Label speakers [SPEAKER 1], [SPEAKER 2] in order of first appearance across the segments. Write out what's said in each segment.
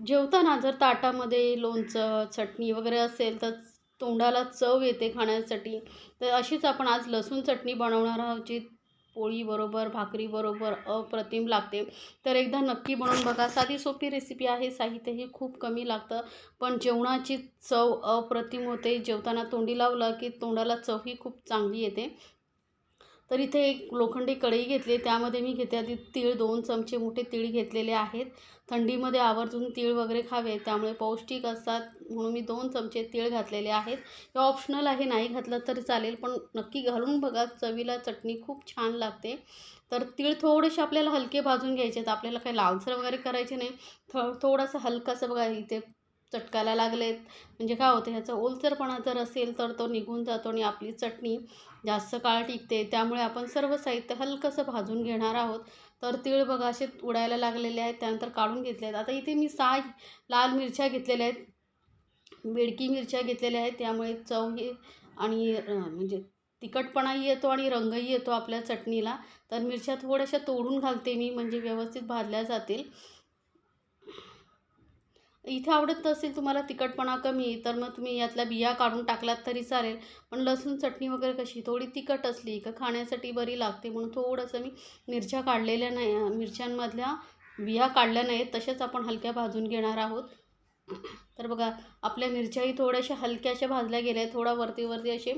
[SPEAKER 1] जेवताना जर ताटामध्ये लोणचं चटणी वगैरे असेल तर तोंडाला चव येते खाण्यासाठी. तर अशीच आपण आज लसूण चटणी बनवणार आहोत जी पोळीबरोबर भाकरीबरोबर अप्रतिम लागते. तर एकदा नक्की बनवून बघा. साधी सोपी रेसिपी आहे. साहित्यही खूप कमी लागतं. पण जेवणाची चव अप्रतिम होते. जेवताना तोंडी लावलं की तोंडाला चवही खूप चांगली येते. तर इथे एक लोखंडी कढई घेतली त्यामध्ये मी घेते आधी तीळ दोन चमचे मोठे तीळ घेतलेले आहेत. थंडीमध्ये आवर्जून तीळ वगैरे खावे त्यामुळे पौष्टिक असतात म्हणून मी दोन चमचे तीळ घातलेले आहेत. हे ऑप्शनल आहे नाही घातलं तरी चालेल पण नक्की घालून बघा चवीला चटणी खूप छान लागते. तर तीळ थोडेसे आपल्याला हलके भाजून घ्यायचे आहेत. आपल्याला काही लालसर वगैरे करायचे नाही. थो थोडासा हलकासं बघा इथे चटकायला लागलेत. म्हणजे काय होतं ह्याचा ओलसरपणा जर असेल तर तो निघून जातो आणि आपली चटणी जास्त काळ टिकते. त्यामुळे आपण सर्व साहित्य हलकंसं भाजून घेणार आहोत. तर तीळ बघा असे उडायला लागलेले आहेत. त्यानंतर काढून घेतले आहेत. आता इथे मी सहा लाल मिरच्या घेतलेल्या आहेत. बेडकी मिरच्या घेतलेल्या आहेत. त्यामुळे चव ही आणि म्हणजे तिखटपणाही येतो आणि रंगही येतो आपल्या चटणीला. तर मिरच्या थोड्याशा तोडून घालते मी म्हणजे व्यवस्थित भाजल्या जातील. इथे आवडत नसेल तुम्हाला तिखटपणा कमी तर मग तुम्ही यातल्या बिया काढून टाकलात तरी चालेल. पण लसूण चटणी वगैरे कशी? थोडी तिखट असली का खाण्यासाठी बरी लागते म्हणून थोडंसं मी मिरच्या काढलेल्या नाही मिरच्यांमधल्या बिया काढल्या नाहीत तशाच आपण हलक्या भाजून घेणार आहोत. तर बघा आपल्या मिरच्याही थोड्याशा हलक्याशा भाजल्या गेल्या आहेत. थोडा वरती वरती असे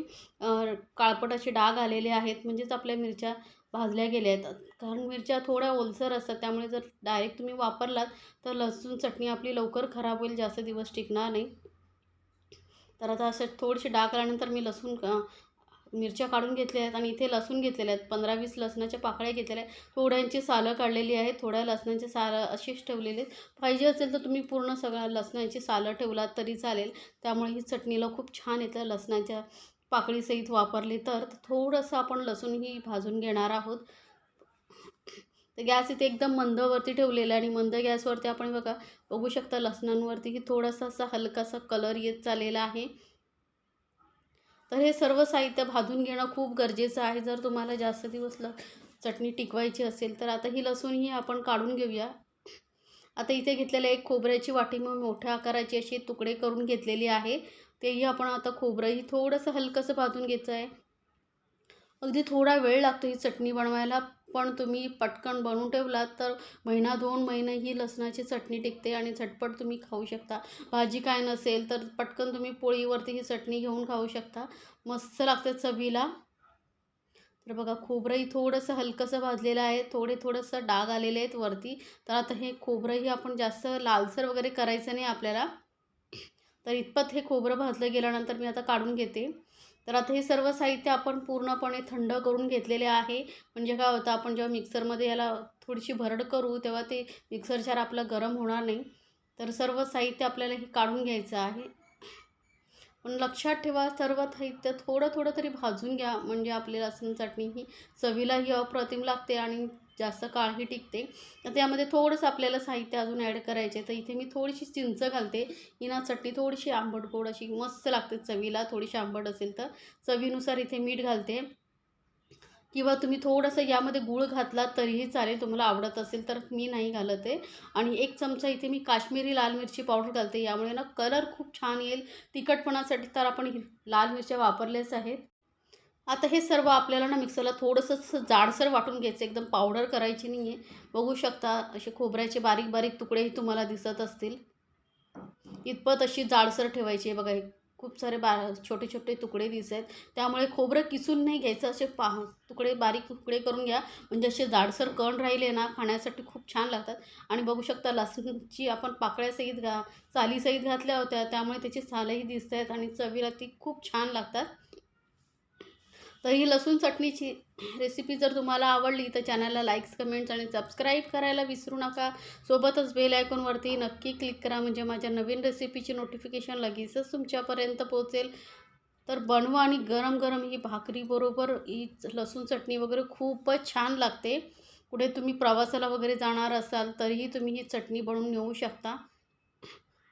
[SPEAKER 1] काळपट असे डाग आलेले आहेत. म्हणजेच आपल्या मिरच्या भाजल्या गेल्या आहेत. कारण मिरच्या थोड्या ओलसर असतात त्यामुळे जर डायरेक्ट तुम्ही वापरलात तर लसूण चटणी आपली लवकर खराब होईल जास्त दिवस टिकणार नाही. तर आता असं थोडीशी डाग आल्यानंतर मी लसूण मिरच्या काढून घेतल्या आहेत आणि इथे लसूण घेतलेल्या आहेत. पंधरा वीस लसणाच्या पाकळ्या घेतलेल्या आहेत. थोड्यांची सालं काढलेली आहेत. थोड्या लसणाचे सालं अशीच ठेवलेले आहेत. पाहिजे असेल तर तुम्ही पूर्ण सगळ्या लसणाची सालं ठेवलात तरी चालेल. त्यामुळे ही चटणीला खूप छान येतं लसणाच्या पाकळीसहित वापरली तर थोडंसं आपण लसूणही भाजून घेणार आहोत. तर गॅस इथे एकदम मंदवरती ठेवलेला आहे आणि मंद गॅसवरती आपण बघा बघू शकता लसणांवरतीही थोडासा असा हलकासा कलर येत चाललेला आहे. तर हे सर्व साहित्य भाजून घेणं खूप गरजेचं आहे. जर तुम्हाला जास्त दिवस ल चटणी टिकवायची असेल तर आता ही लसूणही आपण काढून घेऊया. आता इथे घेतलेल्या एक खोबऱ्याची वाटी मग मोठ्या आकाराची अशी तुकडे करून घेतलेली आहे. तेही आपण आता खोबरंही थोडंसं हलकंसं भाजून घ्यायचं आहे. अगदी थोडा वेळ लागतो ही चटणी बनवायला पण तुम्ही पटकन बनवून ठेवलात तर महिना दोन महिने ही लसणाची चटणी टिकते आणि झटपट तुम्ही खाऊ शकता. भाजी काय नसेल तर पटकन तुम्ही पोळीवरती ही चटणी घेऊन खाऊ शकता. मस्त लागते चवीला. तर बघा खोबरंही थोडंसं हलकंसं भाजलेलं आहे. थोडे थोडंसं डाग आलेले आहेत वरती. तर आता हे खोबरंही आपण जास्त लालसर वगैरे करायचं नाही आपल्याला. तर इतपत हे खोबरं भाजलं गेल्यानंतर मी आता काढून घेते. तर आता हे सर्व साहित्य आपण पूर्णपणे थंड करून घेतलेले आहे. म्हणजे काय होतं आपण जेव्हा मिक्सरमध्ये याला थोडीशी भरड करू तेव्हा ते मिक्सर जार आपलं गरम होणार नाही. तर सर्व साहित्य आपल्याला हे काढून घ्यायचं आहे. पण लक्षात ठेवा सर्व साहित्य थोडं थोडं तरी भाजून घ्या. म्हणजे आपली लसूण चटणी ही चवीलाही अप्रतिम लागते आणि जास्त काळही टिकते. तर त्यामध्ये थोडंसं आपल्याला साहित्य अजून ॲड करायचे तर इथे मी थोडीशी चिंच घालते. ही ना चटणी थोडीशी आंबट गोड अशी मस्त लागते चवीला. थोडीशी आंबट असेल तर चवीनुसार इथे मीठ घालते. किंवा तुम्ही थोडंसं यामध्ये गूळ घातला तरीही चालेल तुम्हाला आवडत असेल तर मी नाही घालत आहे. आणि एक चमचा इथे मी काश्मीरी लाल मिरची पावडर घालते यामुळे ना कलर खूप छान येईल. तिखटपणासाठी तर आपण लाल मिरच्या वापरल्याच आहेत. आता हे सर्व आपल्याला ना मिक्सरला थोडंसं जाडसर वाटून घ्यायचं एकदम पावडर करायची नाही आहे. बघू शकता असे खोबऱ्याचे बारीक बारीक तुकडेही तुम्हाला दिसत असतील. इतपत अशी जाडसर ठेवायची आहे बघा खूप सारे बा छोटे छोटे तुकडे दिसत आहेत. त्यामुळे खोबरं किसून नाही घ्यायचं असे पा तुकडे बारीक तुकडे करून घ्या. म्हणजे असे जाडसर कण राहिले ना खाण्यासाठी खूप छान लागतात. आणि बघू शकता लसूणची आपण पाकळ्यासहित घा सालीसहित घातल्या होत्या. त्यामुळे त्याची सालही दिसत आहेत आणि चवीला ती खूप छान लागतात. तर ही लसूण चटणीची रेसिपी जर तुम्हाला आवडली तर चॅनलला लाईक्स कमेंट्स आणि सबस्क्राईब करायला विसरू नका. सोबतच बेल आयकॉनवरती नक्की क्लिक करा म्हणजे माझ्या नवीन रेसिपीची नोटिफिकेशन लगेचच तुमच्यापर्यंत पोहोचेल. तर बनवा आणि गरम गरम ही भाकरीबरोबर ही लसूण चटणी वगैरे खूपच छान लागते. कुठे तुम्ही प्रवासाला वगैरे जाणार असाल तरीही तुम्ही ही चटणी बनवून नेऊ शकता.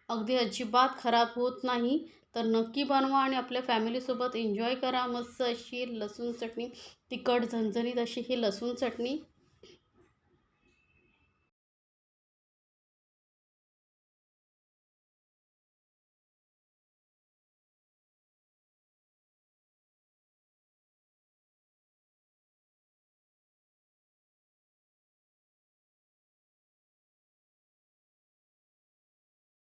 [SPEAKER 1] अगदी अजिबात खराब होत नाही. तर नक्की बनवा आणि आपल्या फॅमिलीसोबत एन्जॉय करा. मस्त अशी लसूण चटणी तिखट झणझणीत अशी ही लसूण चटणी.